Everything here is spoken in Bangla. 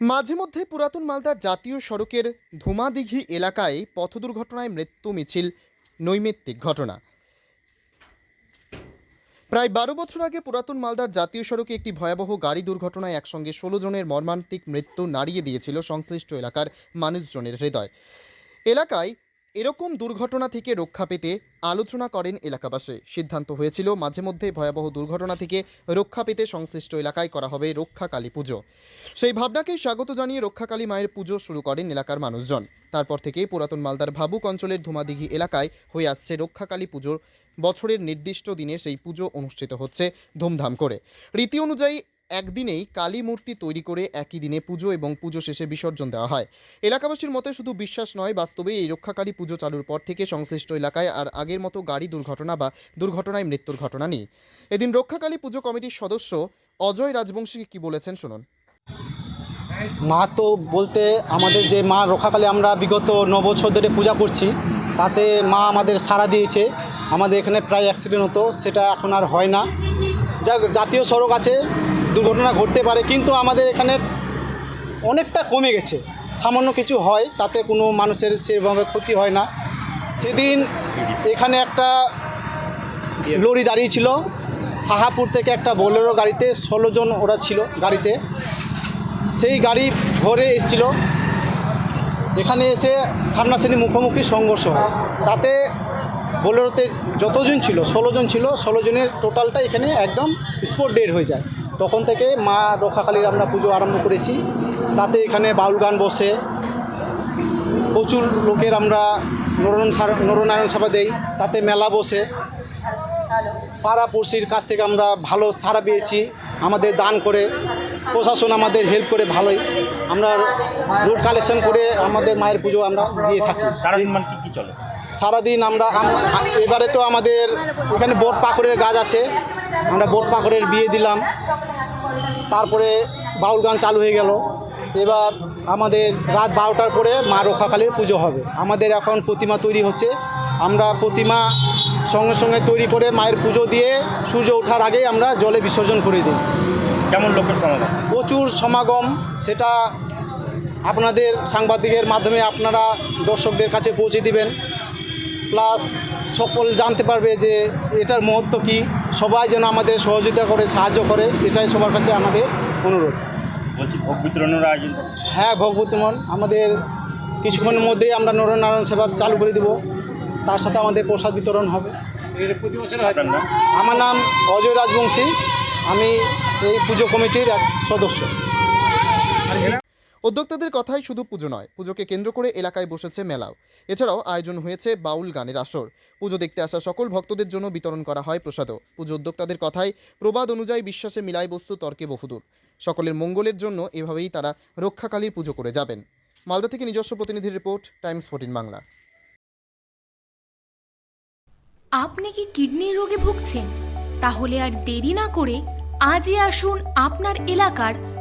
মাঝে মধ্যে পুরাতন মালদার জাতীয় সড়কের ধুমাদিঘি এলাকায় পথ দুর্ঘটনায় মৃত্যু মিছিল, নৈমিত্তিক ঘটনা। প্রায় বারো বছর আগে পুরাতন মালদার জাতীয় সড়কে একটি ভয়াবহ গাড়ি দুর্ঘটনায় একসঙ্গে ষোলো জনের মর্মান্তিক মৃত্যু নাড়িয়ে দিয়েছিল সংশ্লিষ্ট এলাকার মানুষজনের হৃদয়। এলাকায় এরকম দুর্ঘটনা থেকে রক্ষা পেতে আলোচনা করেন এলাকাবাসী। সিদ্ধান্ত হয়েছিল, মাঝে মধ্যে ভয়াবহ দুর্ঘটনা থেকে রক্ষা পেতে সংশ্লিষ্ট এলাকায় করা হবে রক্ষাকালী পুজো। সেই ভাবনাকেই স্বাগত জানিয়ে রক্ষাকালী মায়ের পুজো শুরু করেন এলাকার মানুষজন। তারপর থেকে পুরাতন মালদার ভাবুক অঞ্চলের ধুমাদিঘি এলাকায় হয়ে আসছে রক্ষাকালী পুজোর বছরের নির্দিষ্ট দিনে সেই পুজো অনুষ্ঠিত হচ্ছে ধুমধাম করে। রীতি অনুযায়ী একদিনেই কালী মূর্তি তৈরি করে একই দিনে পুজো এবং পুজো শেষে বিসর্জন দেওয়া হয়। এলাকাবাসীর মতে শুধু বিশ্বাস নয়, বাস্তবে এই রক্ষাকালী পুজো চালুর পর থেকে সংশ্লিষ্ট এলাকায় আর আগের মতো গাড়ি দুর্ঘটনা বা দুর্ঘটনায় মৃত্যুর ঘটনা নেই। এদিন রক্ষাকালী পুজো কমিটির সদস্য অজয় রাজবংশী কি বলেছেন শুনুন। মা তো বলতে আমাদের যে মা রক্ষাকালী আমরা বিগত ন বছর ধরে পূজা করছি, তাতে মা আমাদের সাড়া দিয়েছে। আমাদের এখানে প্রায় অ্যাক্সিডেন্ট হতো, সেটা এখন আর হয় না। যা জাতীয় সড়ক আছে দুর্ঘটনা ঘটতে পারে, কিন্তু আমাদের এখানে অনেকটা কমে গেছে। সামান্য কিছু হয়, তাতে কোনো মানুষের সেভাবে ক্ষতি হয় না। সেদিন এখানে একটা লরি দাঁড়িয়ে ছিল, সাহাপুর থেকে একটা বোলেরো গাড়িতে ষোলো জন ওরা ছিল গাড়িতে। সেই গাড়ি ভরে এসেছিল। এখানে এসে সামনাসামনি মুখোমুখি সংঘর্ষ হয়। তাতে বোলেরোতে যতজন ছিল, ষোলো জন ছিল, ষোলো জনের টোটালটা এখানে একদম স্পট ডেড হয়ে যায়। তখন থেকে মা রক্ষাকালীর আমরা পুজো আরম্ভ করেছি। তাতে এখানে বাউল গান বসে। প্রচুর লোকের আমরা নরন সার- নরনারায়ণ সেবা দেই। তাতে মেলা বসে। পাড়াপড়শির কাছ থেকে আমরা ভালো সাড়া পেয়েছি। আমাদের দান করে প্রশাসন আমাদের হেল্প করে ভালোই। আমরা রোড কালেকশন করে আমাদের মায়ের পুজো আমরা দিয়ে থাকি। সারাদিন মান কি কি চলে? সারাদিন আমরা এবারে তো আমাদের এখানে বোট পাকড়ের গাছ আছে। আমরা বোট পাকড়ের বিয়ে দিলাম। তারপরে বাউল গান চালু হয়ে গেল। এবার আমাদের রাত বারোটার পরে মা রক্ষাকালীর পুজো হবে। আমাদের এখন প্রতিমা তৈরি হচ্ছে। আমরা প্রতিমা সঙ্গে সঙ্গে তৈরি করে মায়ের পুজো দিয়ে সূর্য ওঠার আগেই আমরা জলে বিসর্জন করে দিই। কেমন লোকের সমাগম? প্রচুর সমাগম। সেটা আপনাদের সাংবাদিকের মাধ্যমে আপনারা দর্শকদের কাছে পৌঁছে দিবেন। প্লাস সকল জানতে পারবে যে এটার মহত্ব কী। সবাই যেন আমাদের সহযোগিতা করে সাহায্য করে এটাই সবার কাছে আমাদের অনুরোধ। বলছি ভোগ বিতরণের আয়োজন। হ্যাঁ ভগবতমন আমাদের কিছুক্ষণের মধ্যেই আমরা নরনারায়ণ সেবা চালু করে দেব। তার সাথে আমাদের প্রসাদ বিতরণ হবে। আমার নাম অজয় রাজবংশী। আমি এই পুজো কমিটির এক সদস্য। উদ্যোক্তাদের কথাই শুধু পুজো নয়, পুজোকে কেন্দ্র করে এলাকায় বসেছে মেলাও। এছাড়াও আয়োজন হয়েছে বাউল গানের আসর। পুজো দেখতে আসা সকল ভক্তদের জন্য বিতরণ করা হয় প্রসাদও। পুজো উদ্যোক্তাদের কথায় প্রবাদ অনুযায়ী বিশ্বাসে মিলাই বস্তু তর্কে বহুদূর। সকলের মঙ্গলের জন্য এভাবেই তারা রক্ষাকালীর পুজো করে যাবেন। মালদা থেকে নিজস্ব প্রতিনিধির রিপোর্ট, টাইমস ফোর্টিন বাংলা। আপনি কি কিডনির রোগে ভুগছেন? তাহলে আর দেরি না করে আজই আসুন আপনার এলাকার